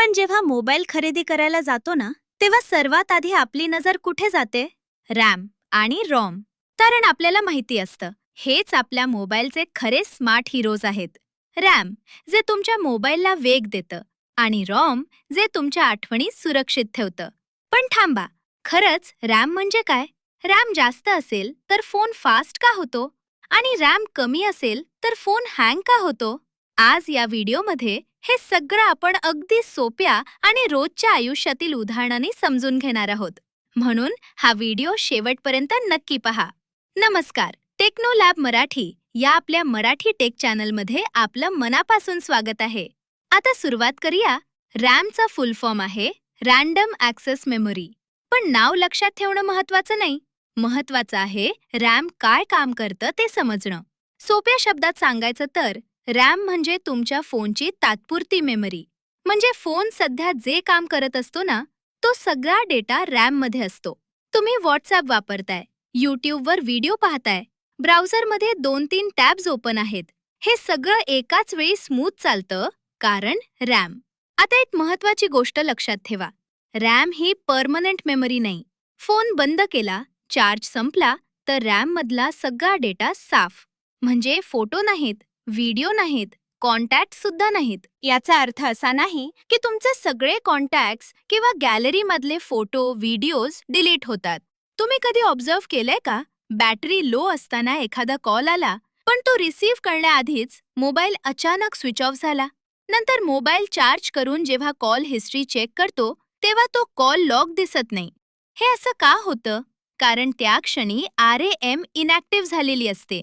आपण जेव्हा मोबाईल खरेदी करायला जातो ना तेव्हा सर्वात आधी आपली नजर कुठे जाते? रॅम आणि रॉम. कारण आपल्याला माहिती असतं हेच आपल्या मोबाईलचे खरे स्मार्ट हिरोज आहेत. रॅम जे तुमच्या मोबाईलला वेग देतं आणि रॉम जे तुमच्या आठवणी सुरक्षित ठेवतं. पण थांबा खरंच रॅम म्हणजे काय? रॅम जास्त असेल तर फोन फास्ट का होतो? आणि रॅम कमी असेल तर फोन हँग का होतो? आज या व्हिडिओमध्ये हे सगळं आपण अगदी सोप्या आणि रोजच्या आयुष्यातील उदाहरणाने समजून घेणार आहोत. म्हणून हा व्हिडिओ शेवटपर्यंत नक्की पहा. नमस्कार टेक्नो लॅब मराठी या आपल्या मराठी टेक चॅनलमध्ये आपलं मनापासून स्वागत आहे. आता सुरुवात करूया. रॅमचा फुल फॉर्म आहे रॅन्डम ॲक्सेस मेमरी. पण नाव लक्षात ठेवणं महत्वाचं नाही. महत्वाचं आहे रॅम काय काम करतं ते समजणं. सोप्या शब्दात सांगायचं तर रॅम म्हणजे तुमच्या फोनची तात्पुरती मेमरी. म्हणजे फोन सध्या जे काम करत असतो ना तो सगळा डेटा रॅममध्ये असतो. तुम्ही व्हॉट्सॲप वापरताय यूट्यूबवर व्हिडिओ पाहताय ब्राउझरमध्ये दोन तीन टॅब्स ओपन आहेत. हे सगळं एकाच वेळी स्मूथ चालतं कारण रॅम. आता एक महत्वाची गोष्ट लक्षात ठेवा. रॅम ही परमनंट मेमरी नाही. फोन बंद केला चार्ज संपला तर रॅममधला सगळा डेटा साफ. म्हणजे फोटो नाहीत व्हिडिओ नाहीत कॉन्टॅक्ट सुद्धा नाहीत. याचा अर्थ असा नाही की तुमचे सगळे कॉन्टॅक्ट्स किंवा गॅलरीमधले फोटो व्हिडिओज डिलीट होतात. तुम्ही कधी ऑब्झर्व केलंय का? बॅटरी लो असताना एखादा कॉल आला पण तो रिसीव्ह करण्याआधीच मोबाईल अचानक स्विच ऑफ झाला. नंतर मोबाईल चार्ज करून जेव्हा कॉल हिस्ट्री चेक करतो तेव्हा तो कॉल लॉग दिसत नाही. हे असं का होतं? कारण त्या क्षणी आर ए एम इनॅक्टिव्ह झालेली असते.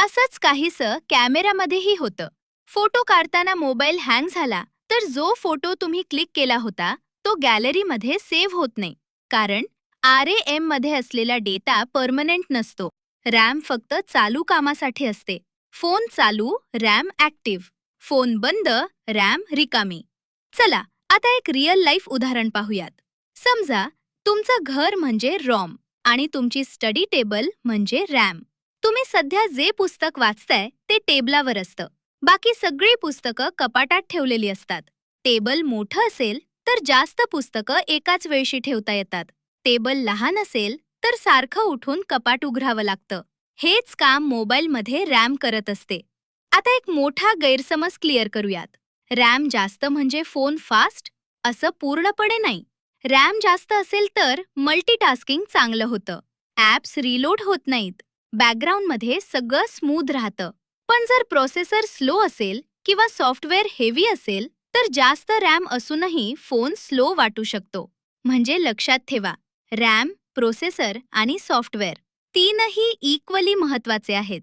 असंच काहीसं कॅमेरामध्येही होतं. फोटो काढताना मोबाईल हँग झाला तर जो फोटो तुम्ही क्लिक केला होता तो गॅलरीमध्ये सेव्ह होत नाही. कारण आर ए एममध्ये असलेला डेटा परमनंट नसतो. रॅम फक्त चालू कामासाठी असते. फोन चालू रॅम ॲक्टिव्ह. फोन बंद रॅम रिकामी. चला आता एक रिअल लाईफ उदाहरण पाहूयात. समजा तुमचं घर म्हणजे रॉम आणि तुमची स्टडी टेबल म्हणजे रॅम. तुम्ही सध्या जे पुस्तक वाचताय ते टेबलावर असतं. बाकी सगळी पुस्तकं कपाटात ठेवलेली असतात. टेबल मोठं असेल तर जास्त पुस्तकं एकाच वेळशी ठेवता येतात. टेबल लहान असेल तर सारखं उठून कपाट उघडावं लागतं. हेच काम मोबाईलमध्ये रॅम करत असते. आता एक मोठा गैरसमज क्लिअर करूयात. रॅम जास्त म्हणजे फोन फास्ट? असं पूर्णपणे नाही. रॅम जास्त असेल तर मल्टीटास्किंग चांगलं होतं. ॲप्स रिलोड होत नाहीत. बॅकग्राऊंडमध्ये सगळं स्मूथ राहतं. पण जर प्रोसेसर स्लो असेल किंवा सॉफ्टवेअर हेवी असेल तर जास्त रॅम असूनही फोन स्लो वाटू शकतो. म्हणजे लक्षात ठेवा रॅम प्रोसेसर आणि सॉफ्टवेअर तीनही इक्वली महत्त्वाचे आहेत.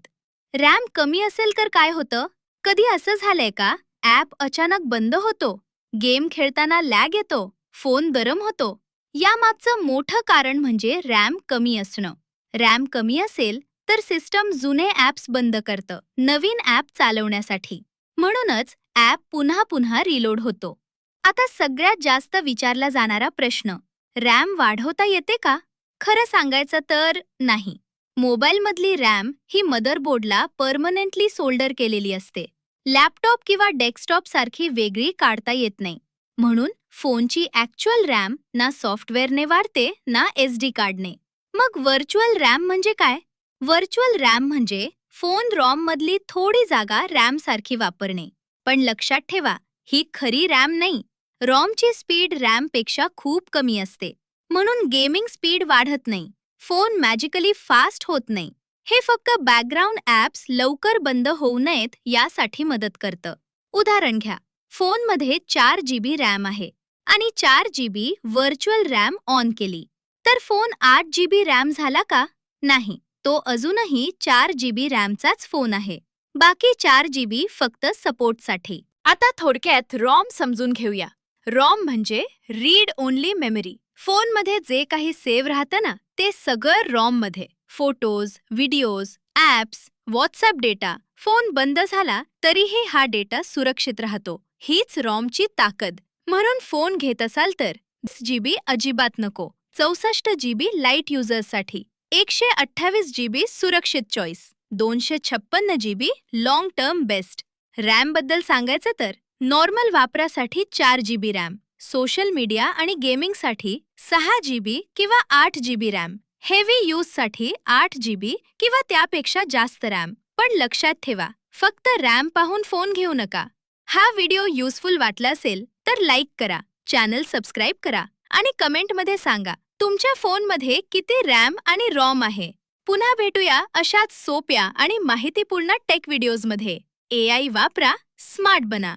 रॅम कमी असेल तर काय होतं? कधी असं झालंय का? ॲप अचानक बंद होतो गेम खेळताना लॅग येतो फोन गरम होतो. यामागचं मोठं कारण म्हणजे रॅम कमी असणं. रॅम कमी असेल तर सिस्टम जुने ॲप्स बंद करतं नवीन ॲप चालवण्यासाठी. म्हणूनच ॲप पुन्हा पुन्हा रिलोड होतो. आता सगळ्यात जास्त विचारला जाणारा प्रश्न रॅम वाढवता येते का? खरं सांगायचं तर नाही. मोबाईलमधली रॅम ही मदरबोर्डला परमनंटली सोल्डर केलेली असते. लॅपटॉप किंवा डेस्कटॉप सारखी वेगळी काढता येत नाही. म्हणून फोनची ॲक्च्युअल रॅम ना सॉफ्टवेअरने वाढते ना एस डी कार्डने. मग व्हर्च्युअल रॅम म्हणजे काय? व्हर्च्युअल रॅम म्हणजे फोन रॉम मधली थोडी जागा रॅम सारखी वापरणे. पण लक्षात ठेवा ही खरी रॅम नाही. रॉमची स्पीड रॅमपेक्षा खूप कमी असते. म्हणून गेमिंग स्पीड वाढत नाही. फोन मॅजिकली फास्ट होत नाही. हे फक्त बॅकग्राऊंड ॲप्स लवकर बंद होऊ नयेत यासाठी मदत करतं. उदाहरण घ्या फोनमध्ये चार जीबी रॅम आहे आणि चार जीबी व्हर्च्युअल रॅम ऑन केली. तर फोन आठ जीबी रॅम झाला का? नाही. तो अजूनही चार जीबी रॅमचाच फोन आहे. बाकी चार जीबी फक्त सपोर्टसाठी. आता थोडक्यात रॉम समजून घेऊया. रॉम म्हणजे रीड ओनली मेमरी. फोनमध्ये जे काही सेव्ह राहतं ना ते सगळं रॉममध्ये. Photos videos apps WhatsApp data. Phone बंद झाला तरीही हा डेटा सुरक्षित राहतो. हीच रॉमची ताकद. म्हणून फोन घेत असाल तर जीबी अजिबात नको. चौसष्ट जीबी लाइट युजर्ससाठी. एकशे अठ्ठावीस जीबी सुरक्षित चॉईस दोनशे छप्पन्न जीबी लॉंग टर्म बेस्ट रॅमबद्दल सांगायचं तर नॉर्मल वापरासाठी चार जीबी रॅम सोशल मीडिया आणि गेमिंगसाठी सहा जीबी किंवा आठ जीबी रॅम हेवी यूजसाठी आठ जीबी किंवा त्यापेक्षा जास्त रॅम पण लक्षात ठेवा फक्त रॅम पाहून फोन घेऊ नका. हा व्हिडिओ युजफुल वाटला असेल तर लाईक करा चॅनल सबस्क्राईब करा आणि कमेंटमध्ये सांगा तुमच्या फोनमध्ये किती रॅम आणि रॉम आहे? पुन्हा भेटूया अशाच सोप्या आणि माहितीपूर्ण टेक व्हिडिओजमध्ये. ए आय वापरा स्मार्ट बना.